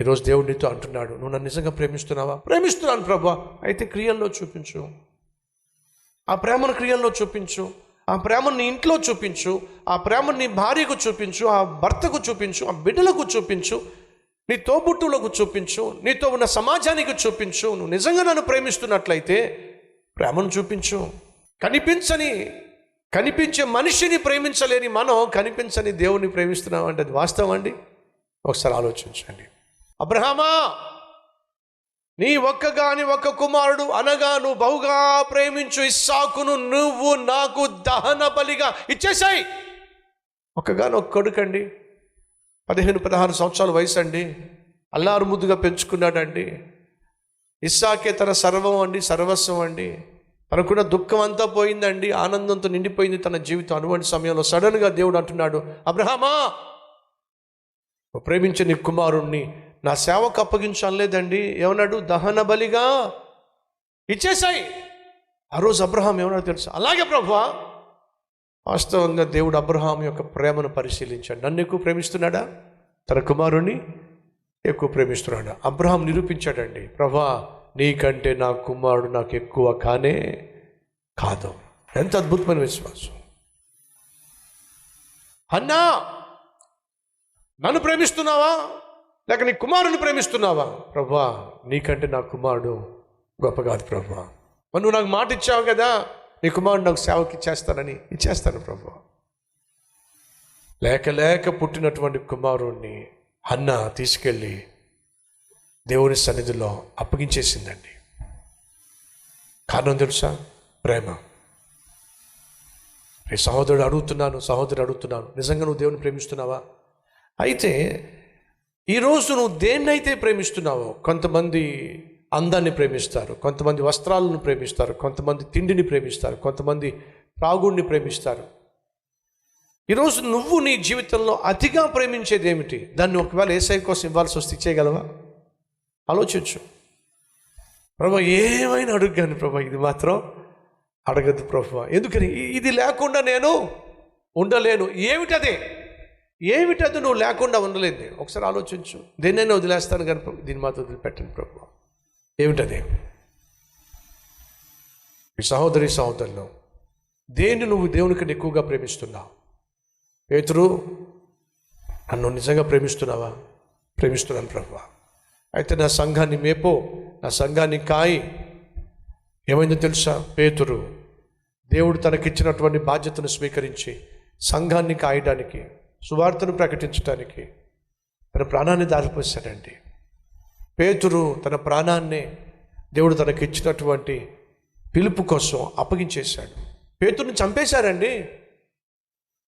ఈరోజు దేవుడు నీతో అంటున్నాడు నువ్వు నన్ను నిజంగా ప్రేమిస్తున్నావా? ప్రేమిస్తున్నాను ప్రభా అయితే క్రియల్లో చూపించు. ఆ ప్రేమను క్రియల్లో చూపించు. ఆ ప్రేమను నీ ఇంట్లో చూపించు. ఆ ప్రేమను నీ భార్యకు చూపించు. ఆ భర్తకు చూపించు. ఆ బిడ్డలకు చూపించు. నీ తోబుట్టువులకు చూపించు. నీతో ఉన్న సమాజానికి చూపించు. నువ్వు నిజంగా నన్ను ప్రేమిస్తున్నట్లయితే ప్రేమను చూపించు. కనిపించని కనిపించే మనిషిని ప్రేమించలేని మనం కనిపించని దేవుని ప్రేమిస్తున్నామంటే అది వాస్తవం అండి? ఒకసారి ఆలోచించండి. అబ్రహమా నీ ఒక్కగాని ఒక్క కుమారుడు అనగా నువ్వు బహుగా ప్రేమించు ఇస్సాకును నువ్వు నాకు దహన బలిగా ఇచ్చేసాయి ఒక్కగాని ఒక్క కొడుకండి పదిహేను పదహారు సంవత్సరాల వయసు అండి అల్లారు ముద్దుగా పెంచుకున్నాడండి ఇస్సాకే తన సర్వం అండి సర్వస్వం అండి తనకున్న దుఃఖం అంతా పోయిందండి ఆనందంతో నిండిపోయింది తన జీవితం. అటువంటి సమయంలో సడన్గా దేవుడు అంటున్నాడు అబ్రహమా ప్రేమించే నీ కుమారుణ్ణి నా సేవకు అప్పగించలేదండి ఏమన్నాడు? దహన బలిగా ఇచ్చేసాయి ఆ రోజు అబ్రహాం ఏమన్నాడు తెలుసు? అలాగే ప్రభా వాస్తవంగా దేవుడు అబ్రహాం యొక్క ప్రేమను పరిశీలించాడు. నన్ను ఎక్కువ ప్రేమిస్తున్నాడా? తన కుమారుణ్ణి ఎక్కువ ప్రేమిస్తున్నాడు? అబ్రహాం నిరూపించాడండి ప్రభా నీకంటే నా కుమారుడు నాకు ఎక్కువ కానే కాదు. ఎంత అద్భుతమైన విశ్వాసం. అన్నా నన్ను ప్రేమిస్తున్నావా? లేక నీ కుమారుని ప్రేమిస్తున్నావా? ప్రభా నీకంటే నా కుమారుడు గొప్ప కాదు ప్రభా. మరి నువ్వు నాకు మాట ఇచ్చావు కదా నీ కుమారుడు నాకు సేవకి ఇచ్చేస్తానని ఇచ్చేస్తాను ప్రభా. లేక లేక పుట్టినటువంటి కుమారుణ్ణి అన్న తీసుకెళ్ళి దేవుని సన్నిధిలో అప్పగించేసిందండి. కారణం తెలుసా? ప్రేమ. రే సహోదరుడు అడుగుతున్నాను సహోదరుడు అడుగుతున్నాను. నిజంగా నువ్వు దేవుని ప్రేమిస్తున్నావా? అయితే ఈరోజు నువ్వు దేన్నైతే ప్రేమిస్తున్నావో కొంతమంది అందాన్ని ప్రేమిస్తారు కొంతమంది వస్త్రాలను ప్రేమిస్తారు కొంతమంది తిండిని ప్రేమిస్తారు కొంతమంది త్రాగుడిని ప్రేమిస్తారు. ఈరోజు నువ్వు నీ జీవితంలో అతిగా ప్రేమించేది ఏమిటి? దాన్ని ఒకవేళ ఏసై కోసం ఇవ్వాల్సి వస్తే ఇచ్చేయగలవా? ఆలోచించు. ప్రభా ఏమైనా అడుగుగాను ప్రభా ఇది మాత్రం అడగద్దు ప్రభా. ఎందుకని? ఇది లేకుండా నేను ఉండలేను. ఏమిటదే? ఏమిటది నువ్వు లేకుండా ఉండలేదు? ఒకసారి ఆలోచించు. దేన్నైనా వదిలేస్తాను కానీ ప్రభు, దీన్ని మాత్రం వదిలిపెట్టండి ప్రభు. ఏమిటది ఈ సహోదరి సహోదరులు దేన్ని నువ్వు దేవునికి ఎక్కువగా ప్రేమిస్తున్నావు? పేతురు నన్ను నిజంగా ప్రేమిస్తున్నావా? ప్రేమిస్తున్నాను ప్రభు. అయితే నా సంఘాన్ని మేపో నా సంఘాన్ని కాయి. ఏమైందో తెలుసా? పేతురు దేవుడు తనకిచ్చినటువంటి బాధ్యతను స్వీకరించి సంఘాన్ని కాయడానికి సువార్తను ప్రకటించడానికి తన ప్రాణాన్ని దారిపోసాడండి పేతురు తన ప్రాణాన్ని దేవుడు తనకి ఇచ్చినటువంటి పిలుపు కోసం అప్పగించేశాడు. పేతురుని చంపేశారండి.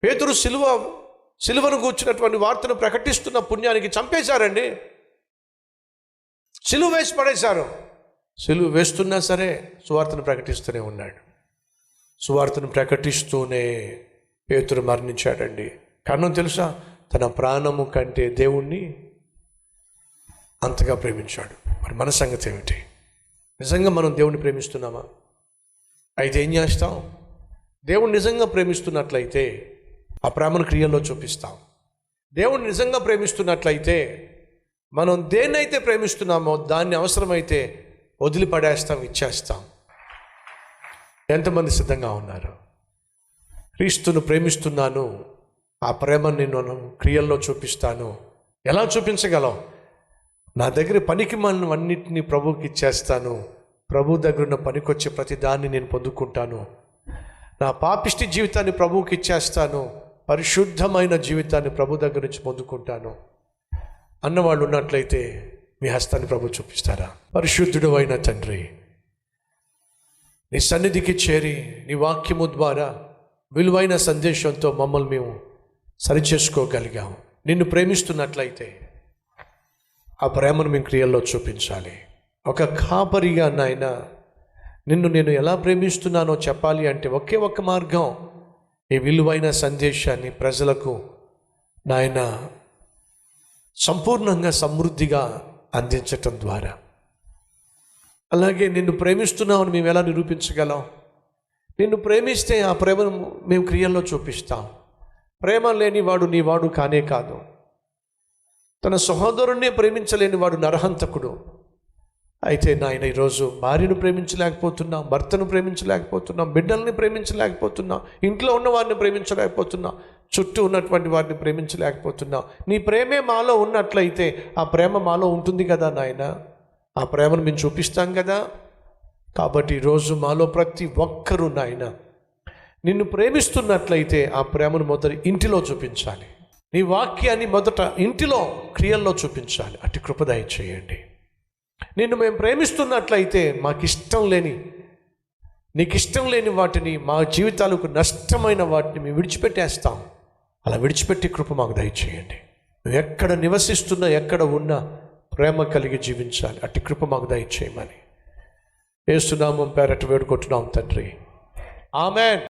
పేతురు సిలువ సిలువను కూర్చున్నటువంటి వార్తను ప్రకటిస్తున్న పుణ్యానికి చంపేశారండి. సిలువ వేసి పడేశారు. సిలువ వేస్తున్నా సరే సువార్తను ప్రకటిస్తూనే ఉన్నాడు. సువార్తను ప్రకటిస్తూనే పేతురు మరణించాడండి. కారణం తెలుసా? తన ప్రాణము కంటే దేవుణ్ణి అంతగా ప్రేమించాడు. మరి మన సంగతి ఏమిటి? నిజంగా మనం దేవుణ్ణి ప్రేమిస్తున్నామా? అయితే ఏం చేస్తాం? దేవుడు నిజంగా ప్రేమిస్తున్నట్లయితే ఆ ప్రేమను క్రియల్లో చూపిస్తాం. దేవుడు నిజంగా ప్రేమిస్తున్నట్లయితే మనం దేన్నైతే ప్రేమిస్తున్నామో దాన్ని అవసరమైతే వదిలిపడేస్తాం ఇచ్చేస్తాం. ఎంతమంది సిద్ధంగా ఉన్నారు? క్రీస్తును ప్రేమిస్తున్నాను ఆ ప్రేమను నేను క్రియల్లో చూపిస్తాను. ఎలా చూపించగలం? నా దగ్గర పనికి అన్నింటినీ ప్రభుకి ఇచ్చేస్తాను. ప్రభు దగ్గర ఉన్న పనికొచ్చే ప్రతి దాన్ని నేను పొందుకుంటాను. నా పాపిష్టి జీవితాన్ని ప్రభువుకి ఇచ్చేస్తాను. పరిశుద్ధమైన జీవితాన్ని ప్రభు దగ్గర నుంచి పొందుకుంటాను. అన్నవాళ్ళు ఉన్నట్లయితే మీ హస్తాన్ని ప్రభు చూపిస్తారా? పరిశుద్ధుడు అయిన తండ్రి నీ సన్నిధికి చేరి నీ వాక్యము ద్వారా విలువైన సందేశంతో మమ్మల్ని మేము సరిచేసుకోగలిగాం. నిన్ను ప్రేమిస్తున్నట్లయితే ఆ ప్రేమను మేము క్రియల్లో చూపించాలి. ఒక కాపరిగా నాయన నిన్ను నేను ఎలా ప్రేమిస్తున్నానో చెప్పాలి అంటే ఒకే ఒక్క మార్గం. ఈ విలువైన సందేశాన్ని ప్రజలకు నాయన సంపూర్ణంగా సమృద్ధిగా అందించటం ద్వారా. అలాగే నిన్ను ప్రేమిస్తున్నామని మేము ఎలా నిరూపించగలం? నిన్ను ప్రేమిస్తే ఆ ప్రేమను మేము క్రియల్లో చూపిస్తాం. ప్రేమ లేని వాడు నీ వాడు కానే కాదు. తన సహోదరుణ్ణే ప్రేమించలేని వాడు నరహంతకుడు. అయితే నాయన ఈరోజు భార్యను ప్రేమించలేకపోతున్నాం భర్తను ప్రేమించలేకపోతున్నాం బిడ్డల్ని ప్రేమించలేకపోతున్నాం ఇంట్లో ఉన్న వారిని ప్రేమించలేకపోతున్నాం చుట్టూ ఉన్నటువంటి వారిని ప్రేమించలేకపోతున్నాం. నీ ప్రేమే మాలో ఉన్నట్లయితే ఆ ప్రేమ మాలో ఉంటుంది కదా నాయన? ఆ ప్రేమను మేము చూపిస్తాం కదా? కాబట్టి ఈరోజు మాలో ప్రతి ఒక్కరూ నాయన నిన్ను ప్రేమిస్తున్నట్లయితే ఆ ప్రేమను మొదటి ఇంటిలో చూపించాలి. నీ వాక్యాన్ని మొదట ఇంటిలో క్రియల్లో చూపించాలి. అటు కృపదాయ చేయండి నిన్ను మేము ప్రేమిస్తున్నట్లయితే మాకు ఇష్టం లేని నీకు ఇష్టం లేని వాటిని మా జీవితాలకు నష్టమైన వాటిని మేము విడిచిపెట్టేస్తాం. అలా విడిచిపెట్టి కృప మాకు దయచేయండి. నువ్వు ఎక్కడ నివసిస్తున్నా ఎక్కడ ఉన్నా ప్రేమ కలిగి జీవించాలి. అట్టి కృప మాకు దయచేయమని. ఏసునామం పేరట వేడుకుంటున్నాం తండ్రి. ఆమెన్.